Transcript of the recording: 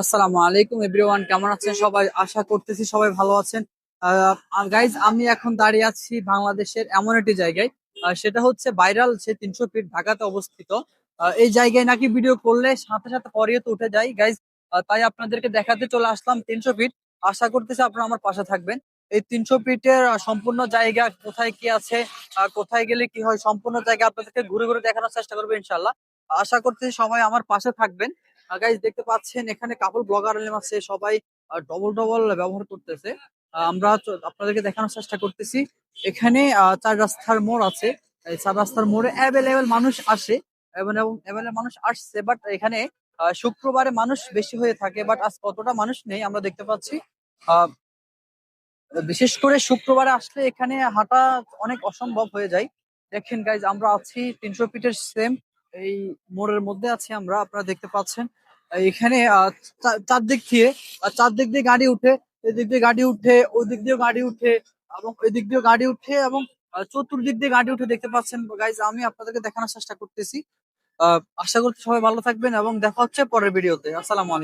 আসসালামু আলাইকুম এভরিওয়ান, কেমন আছেন সবাই? আশা করতেছি সবাই ভালো আছেন। গাইজ আমি এখন দাঁড়িয়ে আছি বাংলাদেশের এমন একটি জায়গায় সেটা হচ্ছে ভাইরাল সে তিনশো ফিট ঢাকাতে অবস্থিত। এই জায়গায় নাকি ভিডিও করলে সাথে সাথে পরে তো উঠে যায়। গাইজ তাই আপনাদেরকে দেখাতে চলে আসলাম তিনশো ফিট। আশা করতেছি আপনারা আমার পাশে থাকবেন। এই তিনশো ফিটের সম্পূর্ণ জায়গা কোথায় কি আছে কোথায় গেলে কি হয়, সম্পূর্ণ জায়গা আপনাদেরকে ঘুরে ঘুরে দেখানোর চেষ্টা করব ইনশাল্লাহ আশা করতেছি সবাই আমার পাশে থাকবেন। গাইজ দেখতে পাচ্ছেন, এখানে কাপড় ব্লগার আছে, সবাই ডবল ডবল ব্যবহার করতেছে। আমরা আপনাদেরকে দেখানোর চেষ্টা করতেছি। এখানে চার রাস্তার মোড় আছে। চার রাস্তার মোড়ে অ্যাভেলেবেল মানুষ আসে, এবং অ্যাভেলেবেল মানুষ আসছে বাট এখানে শুক্রবারে মানুষ বেশি হয়ে থাকে বাট আজ কতটা মানুষ নেই, আমরা দেখতে পাচ্ছি। বিশেষ করে শুক্রবারে আসলে এখানে হাঁটা অনেক অসম্ভব হয়ে যায়। দেখেন গাইজ আমরা আছি তিনশো ফিটের সেম এই মোড়ের মধ্যে আছি আমরা, আপনারা দেখতে পাচ্ছেন। এখানে চারদিক দিয়ে চারদিক দিয়ে গাড়ি উঠে এদিক দিয়ে গাড়ি উঠে ওই দিক দিয়ে গাড়ি উঠে এবং এদিক দিয়ে গাড়ি উঠে এবং চতুর্দিক দিয়ে গাড়ি উঠে দেখতে পাচ্ছেন। গাইজ আমি আপনাদেরকে দেখানোর চেষ্টা করতেছি। আহ, আশা করছি সবাই ভালো থাকবেন এবং দেখা হচ্ছে পরের ভিডিওতে আসসালাম আলাইকুম।